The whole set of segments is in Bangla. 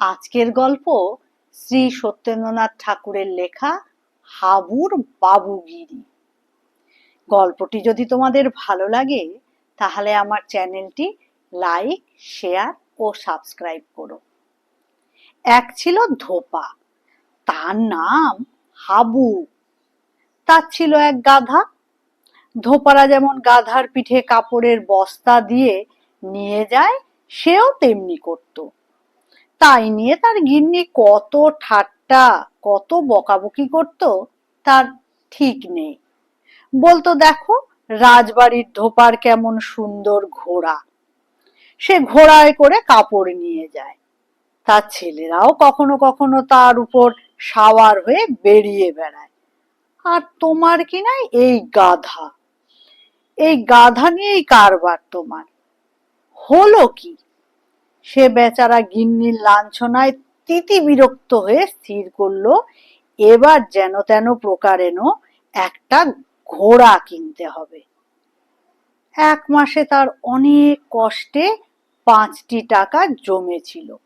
আজকের গল্প শ্রী সত্যেন্দ্রনাথ ঠাকুরের লেখা হাবুর বাবুগিরি। গল্পটি যদি তোমাদের ভালো লাগে, তাহলে আমার চ্যানেলটি লাইক, শেয়ার ও সাবস্ক্রাইব করো। এক ছিল ধোপা, তার নাম হাবু। তার ছিল এক গাধা। ধোপারা যেমন গাধার পিঠে কাপড়ের বস্তা দিয়ে নিয়ে যায়, সেও তেমনি করতো। তাই নিয়ে তার গিন্নি কত ঠাট্টা, কত বকাবকি করত, তার ঠিক নেই। বলতো, দেখো, রাজবাড়ির ধোপার কেমন সুন্দর ঘোড়া। সে ঘোড়ায় করে কাপড় নিয়ে যায়। তার ছেলেরাও কখনো কখনো তার উপর সাওয়ার হয়ে বেরিয়ে বেড়ায়। আর তোমার কি না এই গাধা? এই গাধা নিয়েই কারবার তোমার। হলো কি? সে বেচারা গিন্নির লাঞ্ছনায় তিতি বিরক্ত হয়ে স্থির করল, এবার যেন তেন প্রকারেণ একটা ঘোড়া কিনতে হবে। এক মাসে তার অনেক কষ্টে পাঁচটি টাকা জমেছিল।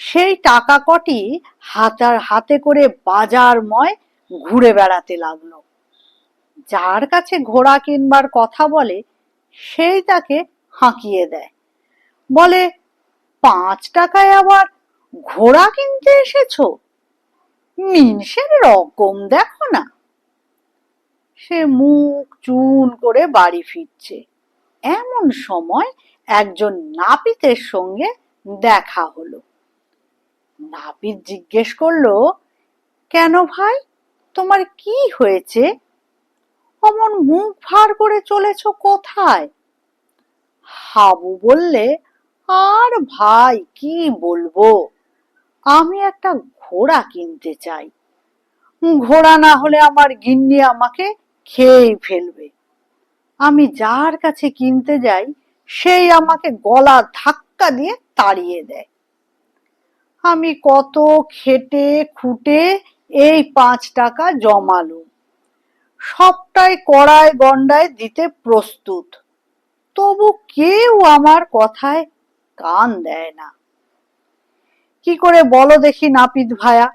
সেই টাকা কটি হাতার হাতে করে বাজারময় ঘুরে বেড়াতে লাগল। যার কাছে ঘোড়া কিনবার কথা বলে, সেই তাকে হাঁকিয়ে দেয়। বলে পাঁচ টাকায় আবার ঘোড়া কিনতে এসেছ? মিনসের রকম দেখো না। সে মুখ চুন করে বাড়ি ফিরছে। এমন সময় একজন নাপিতের সঙ্গে দেখা হলো। নাপিত জিজ্ঞেস করল, কেন ভাই, তোমার কি হয়েছে? অমন মুখ ভার করে চলেছ কোথায়? হাবু বললে আর ভাই, কি বলব? আমি একটা ঘোড়া কিনতে চাই। ঘোড়া না হলে আমার গিন্নি আমাকে খেয়েই ফেলবে। আমি যার কাছে কিনতে যাই, সেই আমাকে গলা ধাক্কা দিয়ে তাড়িয়ে দেয়। আমি কত খেটে খুঁটে এই পাঁচ টাকা জমালুম। সবটাই কড়ায় গন্ডায় দিতে প্রস্তুত। তবু কেউ আমার কথায় কান দেয় না। কি করে বলো দেখি নাপিত ভায়া?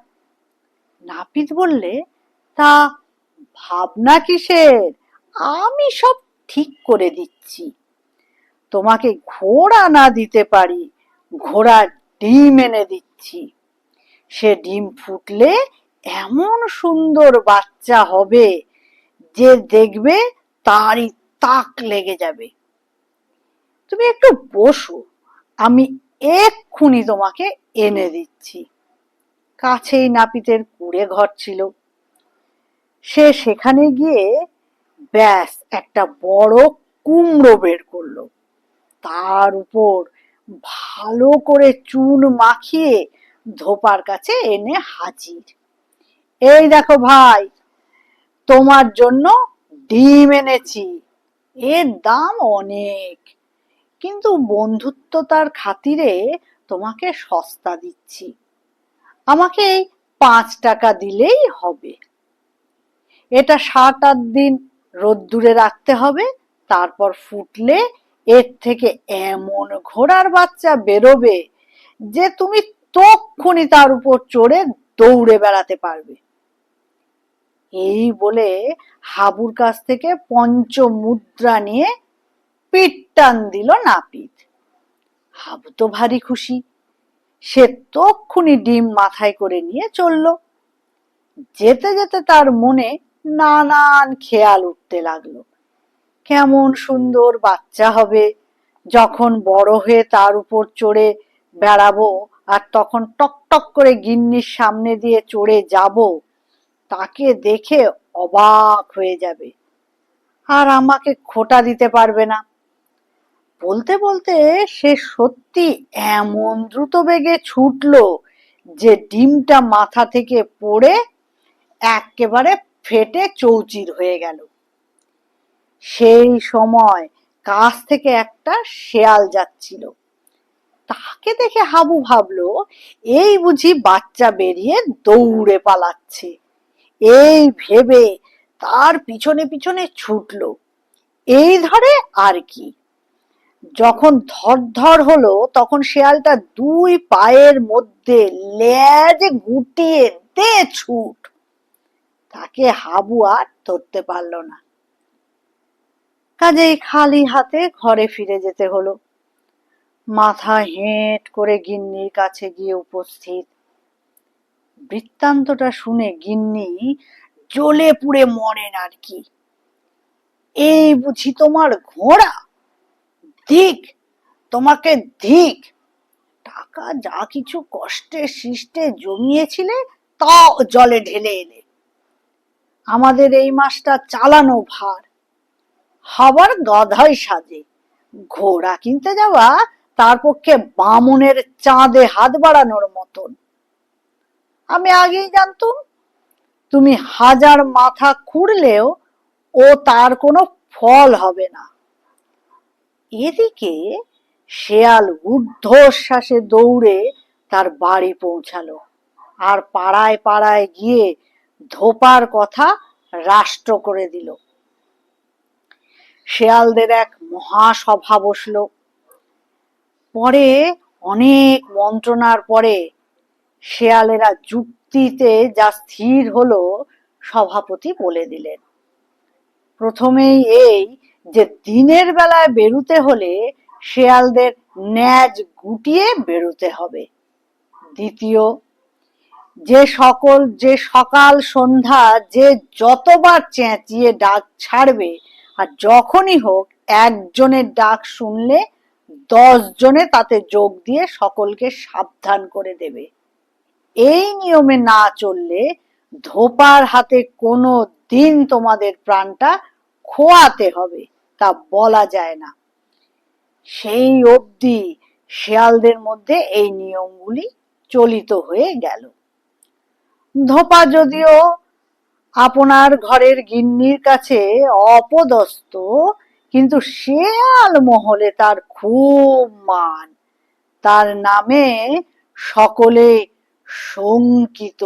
নাপিত বললে, তা ভাবনা কিসের? আমি সব ঠিক করে দিচ্ছি। তোমাকে ঘোড়া না দিতে পারি, ঘোড়ার ডিম এনে দিচ্ছি। সে ডিম ফুটলে এমন সুন্দর বাচ্চা হবে যে দেখবে তারই তাক লেগে যাবে। তুমি একটু বসো। আমি এক্ষুনি তোমাকে এনে দিচ্ছি। কাছেই নাপিতের কুড়ে ঘর ছিল। সে সেখানে গিয়ে ব্যাস একটা বড় কুমড়ো বের করল। তার উপর ভালো করে চুন মাখিয়ে ধোপার কাছে এনে হাজির। এই দেখো ভাই, তোমার জন্য ডিম এনেছি। এর দাম অনেক। কিন্তু বন্ধুত্বতার খাতিরে তোমাকে সস্তা দিচ্ছি। আমাকে পাঁচ টাকা দিলেই হবে। এটা সাত আট দিন রোদ্দুরে রাখতে হবে, তারপর ফুটলে এর থেকে এমন ঘোড়ার বাচ্চা বেরোবে যে তুমি তক্ষুনি তার উপর চড়ে দৌড়ে বেড়াতে পারবে। এই বলে হাবুর কাছ থেকে পঞ্চ মুদ্রা নিয়ে পিঠ টান দিল নাপিত। হাবু তো ভারী খুশি। সে তক্ষুনি ডিম মাথায় করে নিয়ে চলল। যেতে যেতে তার মনে নানান খেয়াল উঠতে লাগল। কেমন সুন্দর বাচ্চা হবে। যখন বড় হয়ে তার উপর চড়ে বেড়াবো আর তখন টক টক করে গিন্নির সামনে দিয়ে চড়ে যাব, তাকে দেখে অবাক হয়ে যাবে। আর আমাকে খোটা দিতে পারবে না। বলতে বলতে সে সত্যি এমন দ্রুত বেগে ছুটলো যে ডিমটা মাথা থেকে পড়ে একেবারে ফেটে চৌচির হয়ে গেল। সেই সময় কাছ থেকে একটা শেয়াল যাচ্ছিল। তাকে দেখে হাবু ভাবলো, এই বুঝি বাচ্চা বেরিয়ে দৌড়ে পালাচ্ছে। এই ভেবে তার পিছনে পিছনে ছুটলো। এই ধরে আর কি? যখন ধরধর হলো, তখন শেয়ালটা দুই পায়ের মধ্যে লেজ গুটিয়ে দে ছুট। তাকে হাবু আর ধরতে পারল না। কাজেই খালি হাতে ঘরে ফিরে যেতে হলো। মাথা হেঁট করে গিন্নির কাছে গিয়ে উপস্থিত। বৃত্তান্তটা শুনে গিন্নি জ্বলে পুড়ে মরেন আর কি। এই বুঝি তোমার ঘোড়া? ধিক, তোমাকে ধিক। টাকা যা কিছু কষ্টে সৃষ্টে জমিয়েছিলে তা জলে ঢেলে এলে আমাদের এই মাসটা চালানো ভার। হবার গাধাই সাজে। ঘোড়া কিনতে যাওয়া, তার পক্ষে বামুনের চাঁদে হাত বাড়ানোর মতন। আমি আগেই জানতুম, তুমি হাজার মাথা খুঁড়লেও ও তার কোনো ফল হবে না। এদিকে শেয়াল ঊর্ধ্বশ্বাসে দৌড়ে তার বাড়ি পৌঁছালো আর পাড়ায় পাড়ায় গিয়ে ধোপার কথা রাষ্ট্র করে দিল। শেয়ালদের এক মহাসভা বসল। পরে অনেক মন্ত্রণার পরে শেয়ালেরা যুক্তিতে যা স্থির হলো সভাপতি বলে দিলেন। প্রথমেই এই যে দিনের বেলায় বেরুতে হলে শেয়ালদের ন্যাজ গুটিয়ে বেরুতে হবে। দ্বিতীয়, যে সকল, যে সকাল সন্ধ্যা যে যতবার চেঁচিয়ে ডাক ছাড়বে, আর যখনই হোক একজনের ডাক শুনলে দশ জনে তাতে যোগ দিয়ে সকলকে সাবধান করে দেবে। এই নিয়মে না চললে ধোপার হাতে কোনো দিন তোমাদের প্রাণটা খোয়াতে হবে। তা বলা যায় না। সেই অবধি শেয়ালদের মধ্যে এই নিয়মগুলি চলিত হয়ে গেল। ধোপা যদিও আপনার ঘরের গিন্নির কাছে অপদস্থ, কিন্তু শেয়াল মহলে তার খুব মান। তার নামে সকলে শঙ্কিত।